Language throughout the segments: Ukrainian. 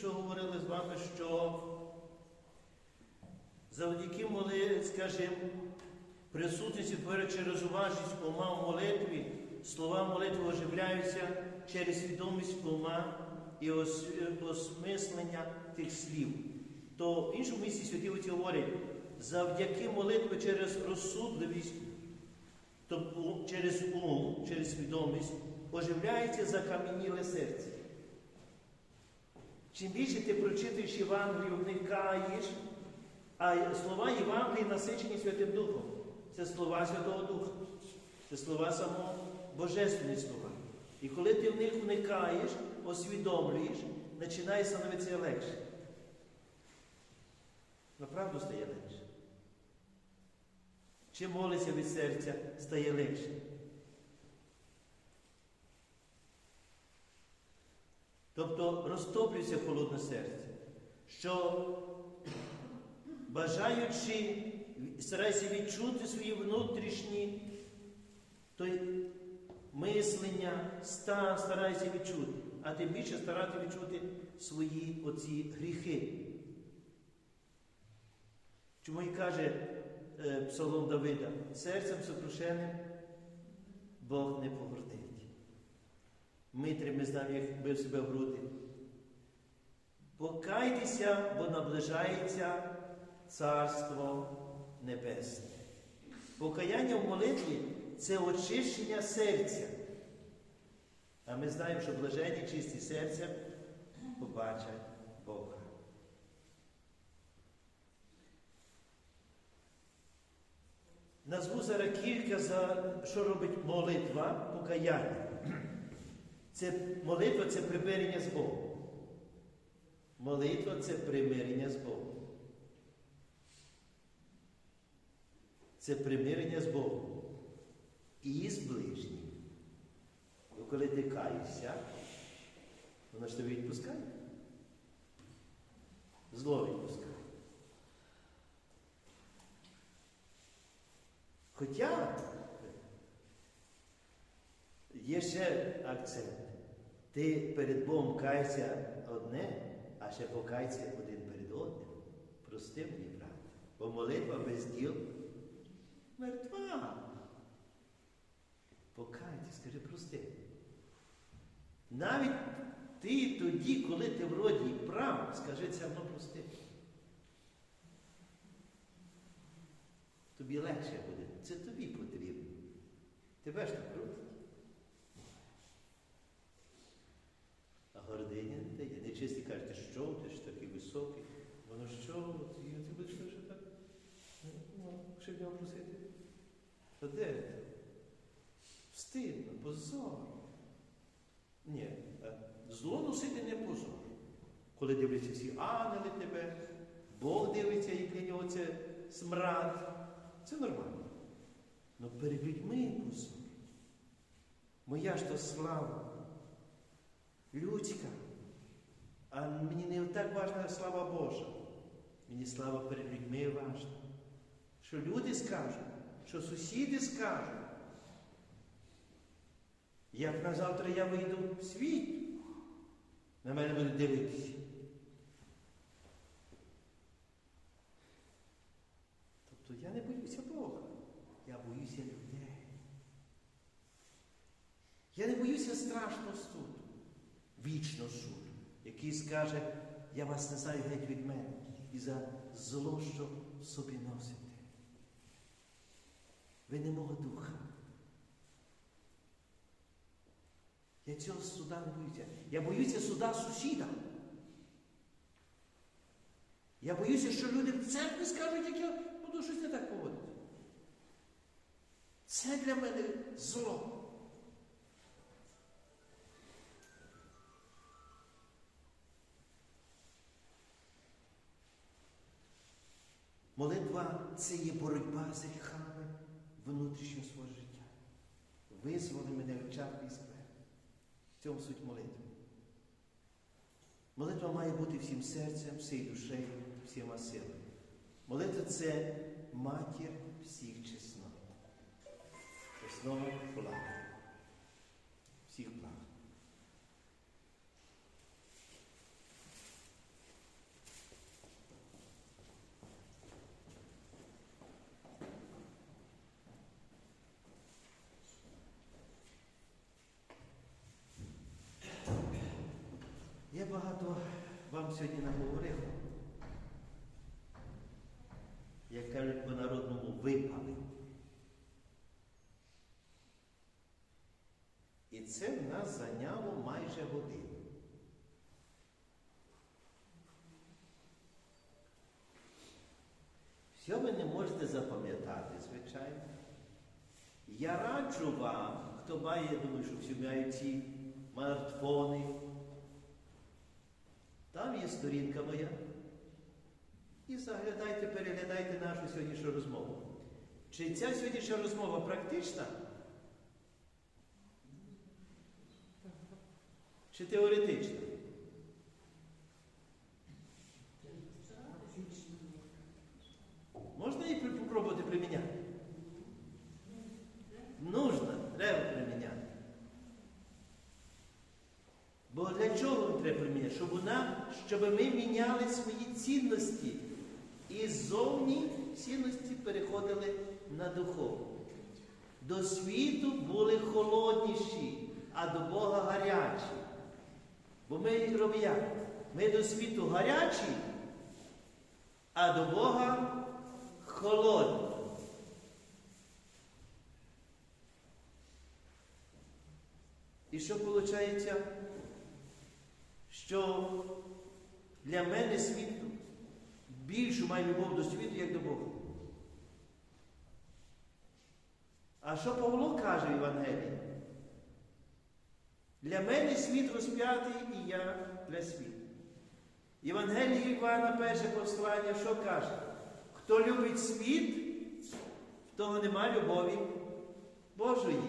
що говорили з вами, що завдяки моли, скажімо, присутності Твори через уважність ума в молитві, слова молитви оживляються через свідомість ума і ос- осмислення тих слів. То в іншому місці святі отці говорять, завдяки молитві через розсудливість, тобто через ум, через свідомість, оживляється закам'яніле серце. Чим більше ти прочитуєш Євангелію, вникаєш, а слова Євангелії насичені Святим Духом. Це слова Святого Духа. Це слова самого Божественні слова. І коли ти в них вникаєш, освідомлюєш, починає становитися легше. Направду стає легше. Чим молиться від серця, стає легше. Тобто розтоплюється холодне серце, що бажаючи, старайся відчути свої внутрішні той мислення, стан старайся відчути, а тим більше старати відчути свої оці гріхи. Чому і каже е, Псалом Давида, серцем сокрушеним Бог не погордить. Митрі ми знаємо, як бив себе в груди. Покайтеся, бо наближається Царство Небесне. Покаяння в молитві це очищення серця. А ми знаємо, що блаженні чисті серця побачать Бога. Назву зараз кілька, за що робить молитва покаяння. Це молитва це примирення з Богом. Молитва це примирення з Богом. Це примирення з Богом. І з ближнім. Бо коли ти каєшся, вона ж тебе відпускає. Зло відпускає. Хоча є ще акцент. Ти перед Богом каєшся одне, а ще покайся один перед одним. Прости мені, брат. Бо молитва без діл мертва. Покайся, скажи, прости. Навіть ти тоді, коли ти вроді прав, скажи це одно прости. Тобі легше буде. Це тобі потрібно. Тебе ж так крутить. А гординя Нечисті кажуть, що, ти ж такий високий. Воно що, і ти будеш ще так? Ну, нього просити. Та де ти? Встидно, позор. Ні, е, зло носити не позор. Коли дивляться всі ангели тебе, Бог дивиться, для нього це смрад. Це нормально. Ну перед людьми позор. Моя ж то слава. Людська. А мені не так важна слава Божа. Мені слава перед людьми важна. Що люди скажуть, що сусіди скажуть. Як на завтра я вийду в світ, на мене будуть дивитися. Тобто я не боюся Бога, я боюся людей. Я не боюся страшного суду, вічного суду, який скаже, я вас не знаю геть від мене і за зло, що собі носите. Ви не мого духа. Я цього суда не боюся. Я боюся суда сусіда. Я боюся, що люди в церкві скажуть, як я буду щось не так поводити. Це для мене зло. Молитва це є боротьба з гріхами внутрішнього свого життя. Визволи мене в чарки і склеп. В цьому суть молитви. Молитва має бути всім серцем, всією душею, всіма силами. Молитва це матір всіх чеснот. Основа блага. Всіх благ. Вам сьогодні наговорив. Як кажуть по народному випали. І це в нас зайняло майже годину. Що ви не можете запам'ятати, звичайно. Я раджу вам, хто має, я думаю, що всі мають ці смартфони. Там є сторінка моя. І заглядайте, переглядайте нашу сьогоднішню розмову. Чи ця сьогоднішня розмова практична? Чи теоретична? Можна її при- попробувати приміняти? Нужно, треба приміняти. Бо для чого Щоб вона, щоб ми міняли свої цінності. І зовні цінності переходили на духовну. До світу були холодніші, а до Бога гарячі. Бо ми робимо? Ми до світу гарячі, а до Бога холодні. І що виходить? Що для мене світ більшу має любов до світу, як до Бога. А що Павло каже в Євангелії? Для мене світ розп'ятий і я для світу. Євангеліє Івана, перше послання, що каже? Хто любить світ, в того нема любові Божої.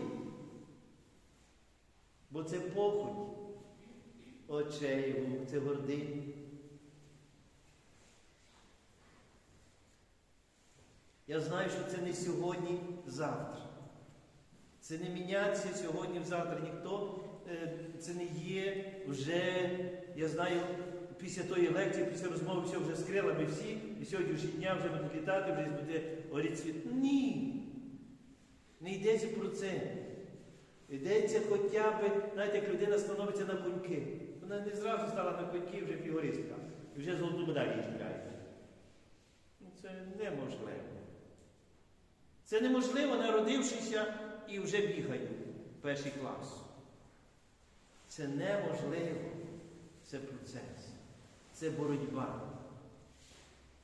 Бо це похоть очей, вух, це гординя. Я знаю, що це не сьогодні, завтра. Це не міняться сьогодні, завтра. Ніхто е, це не є вже, я знаю, після тої лекції, після розмови все вже скрила, ми всі, і сьогоднішнього дня вже будуть літати, вже буде горіти світ. Ні. Не йдеться про це. Йдеться хоча б, знаєте, як людина становиться на коньки. Вона не зразу стала на коньки, вже фігуристка. І вже золоту медаль чіпляє. Ну, Це неможливо. Це неможливо, народившися і вже бігаю перший клас. Це неможливо. Це процес. Це боротьба.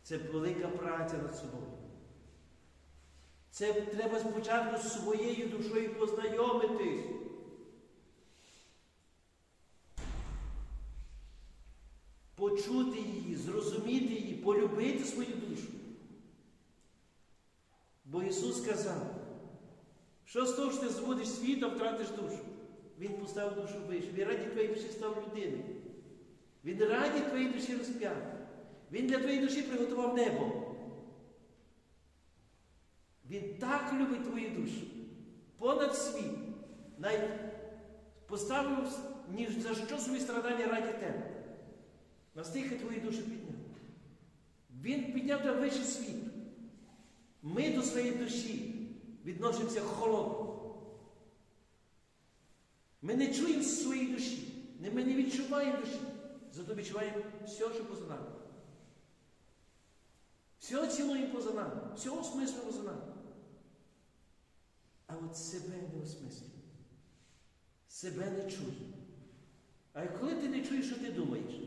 Це велика праця над собою. Це треба спочатку з своєю душою познайомитись. Почути її, зрозуміти її, полюбити свою душу. Бо Ісус сказав, що з того, що ти зводиш світом, втратиш душу. Він поставив душу вище. Він раді твоєї душі став людиною. Він раді твоєї душі розп'яв. Він для твоєї душі приготував небо. Він так любить твою душу. Понад світ. Навіть поставив ні за що свої страдання раді тебе. Настільки твою душу підняв. Він підняв тебе вище світу. Ми до своєї душі відносимося холодно. Ми не чуємо своєї душі. Ми не відчуваємо душі. Зато відчуваємо все, що поза нами. Все цілуємо поза нами, всього смислу поза нами. А от себе не осмислює. Себе не чує. А коли ти не чуєш, що ти думаєш?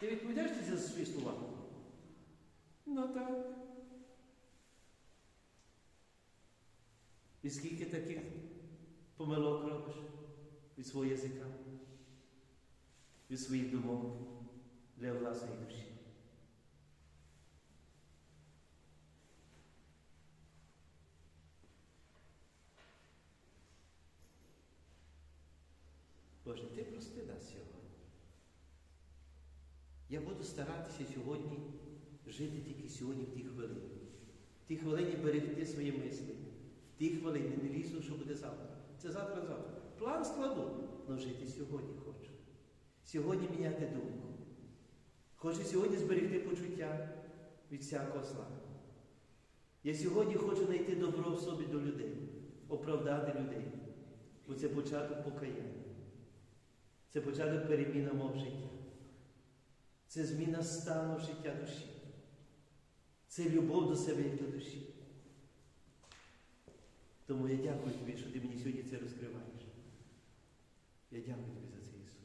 Ти відповідаєш ти за свої слова? Ну так. І скільки таких помилок робиш від свого язика, від своїх думок для власної душі? Боже, ти прости нас сьогодні. Я буду старатися сьогодні жити тільки сьогодні в тій хвилині. В тій хвилині берегти свої мислі. В тій хвилині не лізу, що буде завтра. Це завтра завтра. План складу, але жити сьогодні хочу. Сьогодні міняти думку. Хочу сьогодні зберегти почуття від всякого зла. Я сьогодні хочу знайти добро в собі до людей, оправдати людей. Бо це початок покаяння. Це початок переміна мов життя. Це зміна стану життя душі. Це любов до себе як до душі. Тому я дякую тобі, що ти мені сьогодні це розкриваєш. Я дякую тобі за це, Ісус.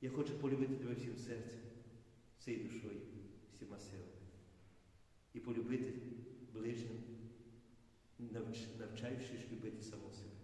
Я хочу полюбити тебе всім серцем, всією душою, всіма силами. І полюбити ближнім, навчаючись любити самого себе.